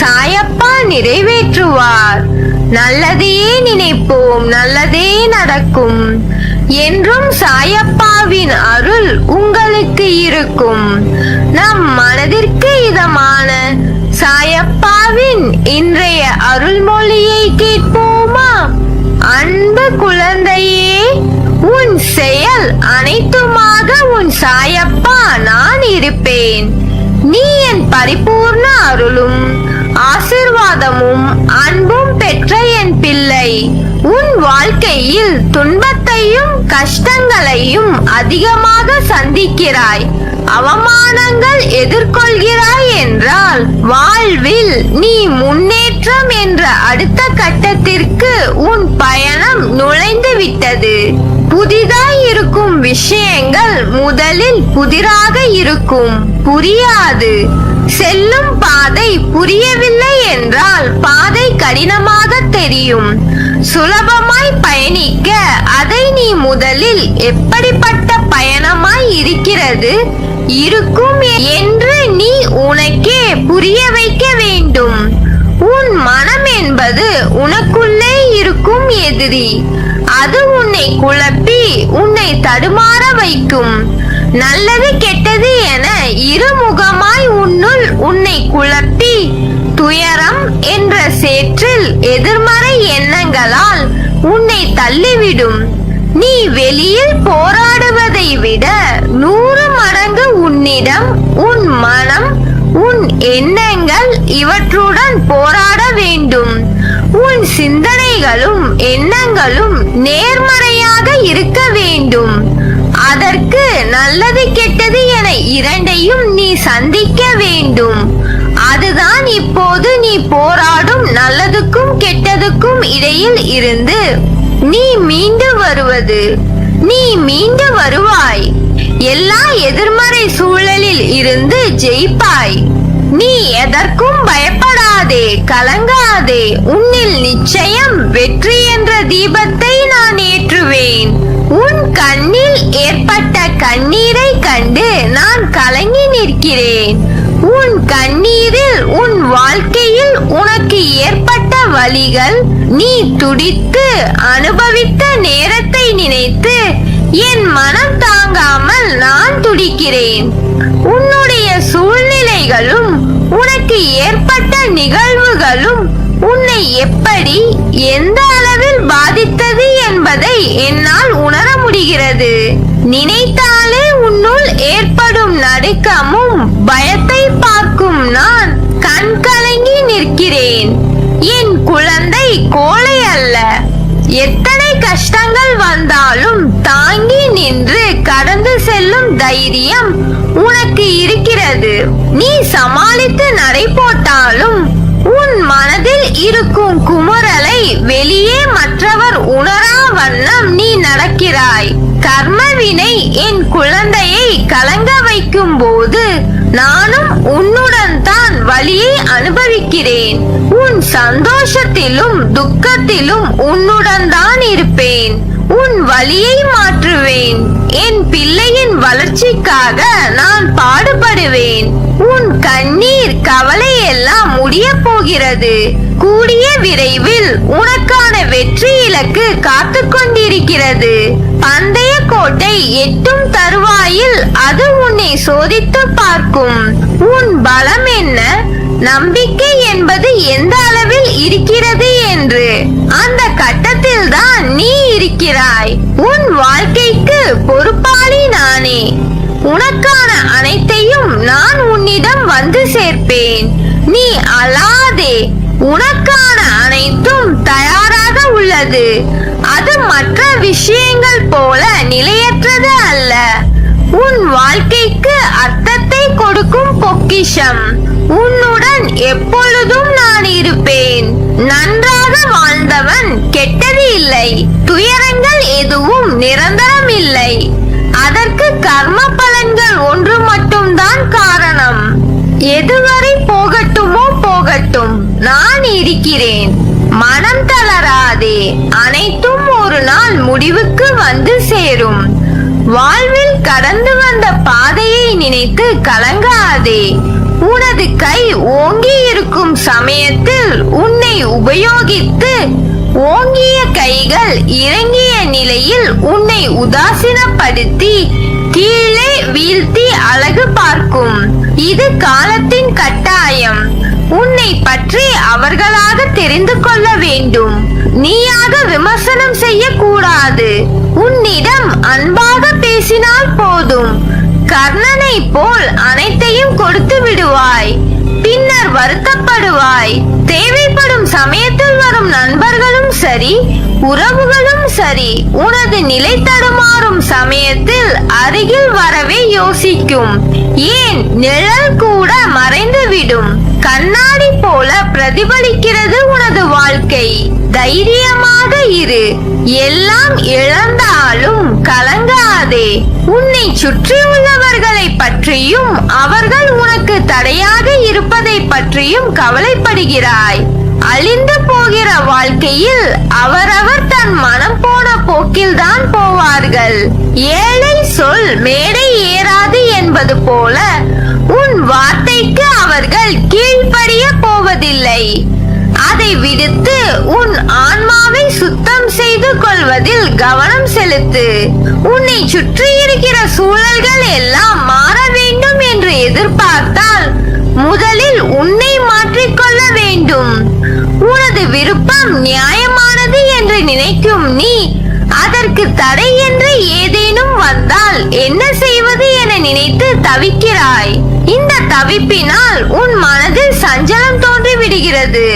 சாயப்பா நிறைவேற்றுவார். நல்லதையே நினைப்போம் நல்லதே நடக்கும். என்றும் சாயப்பாவின் அருள் உங்களுக்கு இருக்கும். நம் மனதிற்கு இதமான சாயப்பாவின் இன்றைய அருள்மொழியை கேட்போமா? அன்பு குழந்தையே உன் செயல் அனைத்துமாக உன் சாயப்பா நான் இருப்பேன். நீ என் பரிபூர்ண அருளும். ஆசிர்வாதமும் அன்பும் பெற்ற என் பிள்ளை. உன் வாழ்க்கையில் துன்பத்தையும் கஷ்டங்களையும் அதிகமாக சந்திக்கிறாய். அவமானங்கள் எதிர்கொள்கிறாய் என்றால் வாழ்வில் நீ முன்னேற்றம் என்ற அடுத்த கட்டத்திற்கு உன் பயணம் நுழைந்து விட்டது. புதிதாய் இருக்கும் விஷயங்கள் முதலில் புதிராக இருக்கும். புரியாது. செல்லும் பாதை புரியவில்லை என்றால் பாதை கடினமாக தெரியும். சுலபமாய் பயணிக்க அதை நீ முதலில் எப்படிப்பட்ட பயணமாய் இருக்கிறது இருக்கும் என்று நீ உனக்கே புரிய வைக்க வேண்டும். உன் மனம் என்பது உனக்குள்ளே இருக்கும் எதிரி. அது உன்னை குழப்பி உன்னை தடுமாற வைக்கும். நல்லது கெட்டது என இருமுகமாய் உன்னுள் உன்னை குழப்பி துயரம் என்ற சேற்றில் எதிர்மறை எண்ணங்களால் உன்னை தள்ளிவிடும். நீ வெளியில் போராடுவதை விட நூறு மடங்கு உன்னிடம் உன் மனம் உன் எண்ணங்கள் இவற்றுடன் போராட வேண்டும். உன் சிந்தனைகளும் எண்ணங்களும் நேர்மறையாக இருக்க வேண்டும். அதற்கு நல்லது கெட்டது என இரண்டையும் நீ சந்திக்க வேண்டும். அதுதான் இப்போது நீ போராடும் நல்லதுக்கும் கெட்டதுக்கும் இடையில் இருந்து நீ மீண்டு வருவது. நீ மீண்டு வருவாய். எல்லா எதிர்மறை சூழலில் இருந்து ஜெயிப்பாய். நீ எதற்கும் பயப்படாதே கலங்காதே. உன்னில் நிச்சயம் வெற்றி என்ற தீபத்தை நான் ஏற்றுவேன். கண்ணீரை கண்டு நான் கலங்கி நிற்கிறேன். உன் கண்ணீரில் உன் வாழ்க்கையில் உனக்கு ஏற்பட்ட வழிகள் நீ துடித்து அனுபவித்த நேரத்தை நினைத்து என் மனம் தாங்காமல் நான் துடிக்கிறேன். உன்னுடைய சூழ்நிலைகளும் உனக்கு ஏற்பட்ட நிகழ்வுகளும் உன்னை எப்படி எந்த அளவில் பாதித்தது என்பதை என்னால் உணர முடிகிறது. நினைத்தாலே உன்னுள் ஏற்படும் நடுக்கமும் பயத்தை பார்க்கும் நான் கண் கலங்கி நிற்கிறேன். என் குழந்தை கோழை அல்ல. எத்தனை கஷ்டங்கள் வந்தாலும் தாங்கி நின்று கடந்து செல்லும் தைரியம் உனக்கு இருக்கிறது. நீ சமாளித்து நடை போட்டாலும் மனதில் இருக்கும் குமுறலை வெளியே மற்றவர் உணரா வண்ணம் நீ நடக்கிறாய். கர்மவினை என் குழந்தையை கலங்க வைக்கும் போது நானும் உன்னுடன் தான் வழியை அனுபவிக்கிறேன். உன் சந்தோஷத்திலும் துக்கத்திலும் உன்னுடன் தான் இருப்பேன். உன் வழியை மாற்றுவேன். என் பிள்ளையின் வளர்ச்சிக்காக நான் பாடுபடுவேன். உன் கண்ணீர் போகிறது. கூடிய விரைவில் உனக்கான வெற்றி இலக்கு காத்து கொண்டிருக்கிறது. பந்தய கோட்டை எட்டும் தருவாயில் அது உன்னை சோதித்து பார்க்கும். உன் பலம் என்ன? நம்பிக்கை என்பது எந்த அளவில் இருக்கிறது என்று. அந்த கட்டத்தில் தான் நீ இருக்கிறாய். உன் வாழ்க்கைக்கு பொறுப்பாளி நானே. உனக்கான அனைத்தையும் நான் உன்னிடம் வந்து சேர்ப்பேன். நீ அலா அழாதே உனக்கான அனைத்தும் தயாராக உள்ளது. அது மற்ற விஷயங்கள் போல நிலையற்றது அல்ல. உன் வாழ்க்கைக்கு அர்த்தத்தை கொடுக்கும் பொக்கிஷம். உன்னுடன் எப்பொழுதும் நான் இருப்பேன். நன்றாக வாழ்ந்தவன் கெட்டது இல்லை. துயரங்கள் எதுவும் நிரந்தரம் இல்லை அதற்கு கர்ம பலன்கள் ஒன்று மட்டும்தான் காரணம். எதுவரை போக கடந்து வந்த பாதையை நினைத்து கலங்காதே. உனது கை ஓங்கி இருக்கும் சமயத்தில் உன்னை உபயோகித்து ஓங்கிய கைகள் இறங்கிய நிலையில் உன்னை உதாசீனப்படுத்தி கீழே வீழ்த்தி அழகு பார்க்கும். இது காலத்தின் கட்டாயம். உன்னை பற்றி அவர்களாக தெரிந்து கொள்ள வேண்டும். நீயாக விமர்சனம் செய்யக்கூடாது. உன்னிடம் அன்பாக பேசினால் போதும். கர்ணனை போல் அனைத்தையும் கொடுத்து விடுவாய். பின்னர் வருத்தப்படுவாய். தேவைப்படும் சமயத்தில் வரும் நண்பர்களும் சரி உறவுகளும் சரி உனது நிலை தடுமாறும் சமயத்தில் அருகில் வரவே யோசிக்கும். ஏன் நிழல் கூட மறைந்துவிடும். கண்ணாடி போல பிரதிபலிக்கிறது உனது வாழ்க்கை. தைரியம் இரு. எல்லாம் இழந்தாலும் கலங்காதே. உன்னை சுற்றியுள்ளவர்களை பற்றியும் அவர்கள் உனக்கு தடையாக இருப்பதை பற்றியும் கவலைப்படுகிறாய். அழிந்து போகிற வாழ்க்கையில் அவரவர் தன் மனம் போன போக்கில்தான் போவார்கள். ஏழை சொல் மேடை ஏறாது என்பது போல உன் வார்த்தைக்கு அவர்கள் கீழ்ப்படிய போவதில்லை. அதை விடுத்து உன் ஆன்மாவை சுத்தம் செய்து கொள்வதில் கவனம் செலுத்து. உன்னை சுற்றி இருக்கிற சூழல்கள் எல்லாம் மாற வேண்டும் என்று எதிர்பார்த்தால் முதலில் உன்னை மாற்றிக்கொள்ள வேண்டும். உனது விருப்பம் நியாயமானது என்று நினைக்கும் நீ அதற்கு தடை என்று ஏதேனும் வந்தால் என்ன செய்வது என நினைத்து தவிக்கிறாய். தவிப்பினால் உன் மனதில் சஞ்சலம் தோன்றி விடுகிறது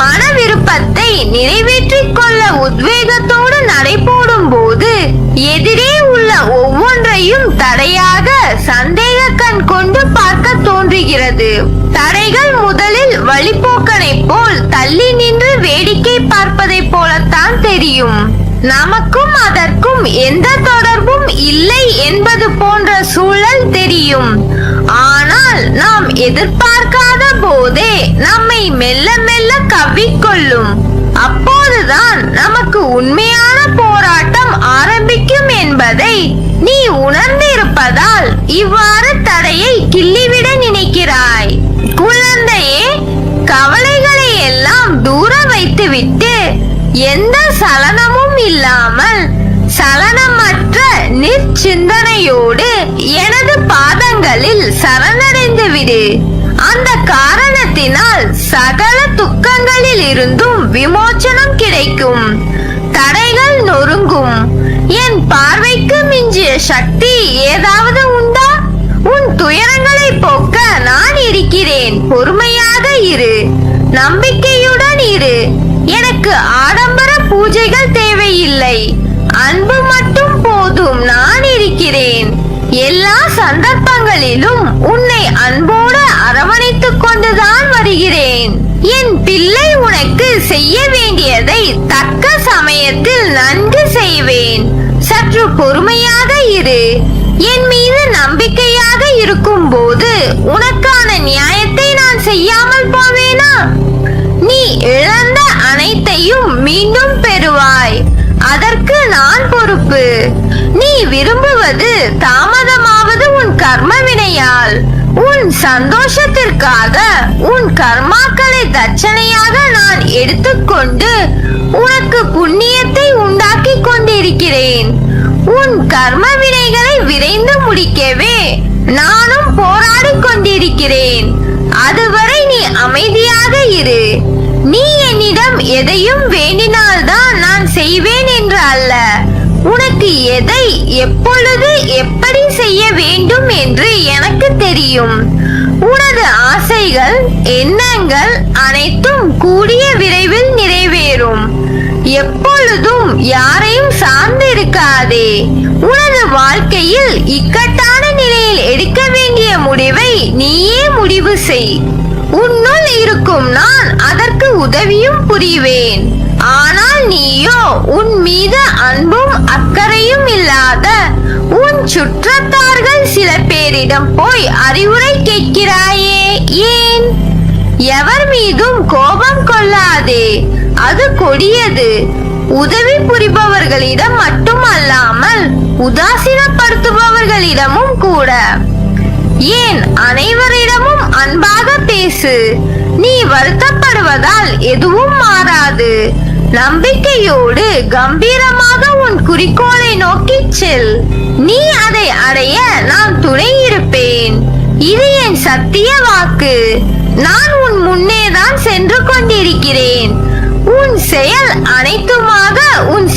மன விருப்பத்தை நிறைவேற்றிக் கொள்ள உத்வேகத்தோடு நடைபோடும் போது எதிரே உள்ள ஒவ்வொன்றையும் தடையாக சந்தேக கண் கொண்டு பார்க்க தோன்றுகிறது. தடைகள் முதலில் வழிபோக்கனை போல் தள்ளி நின்று வேடிக்கை பார்ப்பதை போலத்தான் தெரியும். நமக்கும் அதற்கும் எந்த தொடர்பும் இல்லை என்பது போன்ற சூழல் தெரியும். நாம் எதிர்பார்க்காத போதே நம்மை மெல்ல மெல்ல கவ்விக்கொள்ளும். அப்போதுதான் நமக்கு உண்மையான போராட்டம் ஆரம்பிக்கும் என்பதை நீ உணர்ந்திருப்பதால் இவ்வாறு தடையை கிள்ளிவிட நினைக்கிறாய். குழந்தையே கவலைகளை எல்லாம் தூர வைத்துவிட்டு எந்த சலனமும் இல்லாமல் சலனமற்ற நிற்சிந்தனையோடு எனது பாதங்களில் சரணடைந்து விடு அந்த காரணத்தினால் சகல துக்கங்களில் இருந்தும் விமோச்சனம் கிடைக்கும். தடைகள் நொறுங்கும். என் பார்வைக்கு மிஞ்சிய சக்தி ஏதாவது உண்டா? உன் துயரங்களை போக்க நான் இருக்கிறேன். பொறுமையாக இரு. நம்பிக்கையுடன் இரு. எனக்கு ஆடம்பர பூஜைகள் தேவையில்லை. அன்பு மட்டும் போதும் நான் இருக்கிறேன். எல்லா சந்தர்ப்பங்களிலும் உன்னை அன்போடு அரவணைத்துக் கொண்டுதான் வருகிறேன். என் பிள்ளை உனக்கு செய்ய வேண்டியதை தக்க சமயத்தில் நன்கு செய்வேன். சற்று பொறுமையாக இரு. என் மீது நம்பிக்கையாக இருக்கும் போது உனக்கான நியாயத்தை நான் செய்யாமல் போவேனா? நீ இழந்த அனைத்தையும் மீண்டும் பெறுவாய். அதற்கு நான் நீ விரும்புவது தாமதமாவது உன் கர்ம வினையால் உன் சந்தோஷத்திற்காக உன் கர்மாக்களை தட்சணையாக நான் எடுத்துக்கொண்டு உனக்கு புண்ணியத்தை உண்டாக்கி கொண்டிருக்கிறேன். உன் கர்ம வினைகளை விரைந்து முடிக்கவே நானும் போராடிக் கொண்டிருக்கிறேன். அதுவரை நீ அமைதியாக இரு. நீ என்னிடம் எதையும் வேண்டினால்தான் நான் செய்வேன் என்று அல்ல. உனக்கு எதை எப்பொழுது எப்படி செய்ய வேண்டும் என்று எனக்கு தெரியும். உனது ஆசைகள் எண்ணங்கள் அனைத்தும் கூடிய விரைவில் நிறைவேறும். எப்பொழுதும் யாரையும் சார்ந்து இருக்காதே உனது வாழ்க்கையில் இக்கட்டான நிலையில் எடுக்க வேண்டிய முடிவை நீயே முடிவு செய். உன்னுள் இருக்கும் நான் அதற்கு உதவியும் புரிவேன். ஆனால் நீயோ உன் மீது அன்பும் அக்கறையும் இல்லாத உன் சுற்றத்தார்கள் சில பேரிடம் போய் அறிவுரை கேட்கிறாயே ஏன்? எவர் மீதும் கோபம் கொள்ளாதே அது கொடியது. உதவி புரிபவர்களிடம் மட்டுமல்லாமல் உதாசீனப்படுத்துபவர்களிடமும் கூட. ஏன் அனைவரிடமும் அன்பாக பேசு. நீ வருத்தப்படுவதால் எதுவும் மாறாது. நம்பிக்கையோடு கம்பீரமாக உன் குறிக்கோளை நோக்கி செல். நீ அதை அடைய நான் துணை இருப்பேன். இது என் சத்திய வாக்கு. நான் உன் முன்னேதான் சென்று கொண்டிருக்கிறேன். உன் செயல் அனைத்துமாக உன்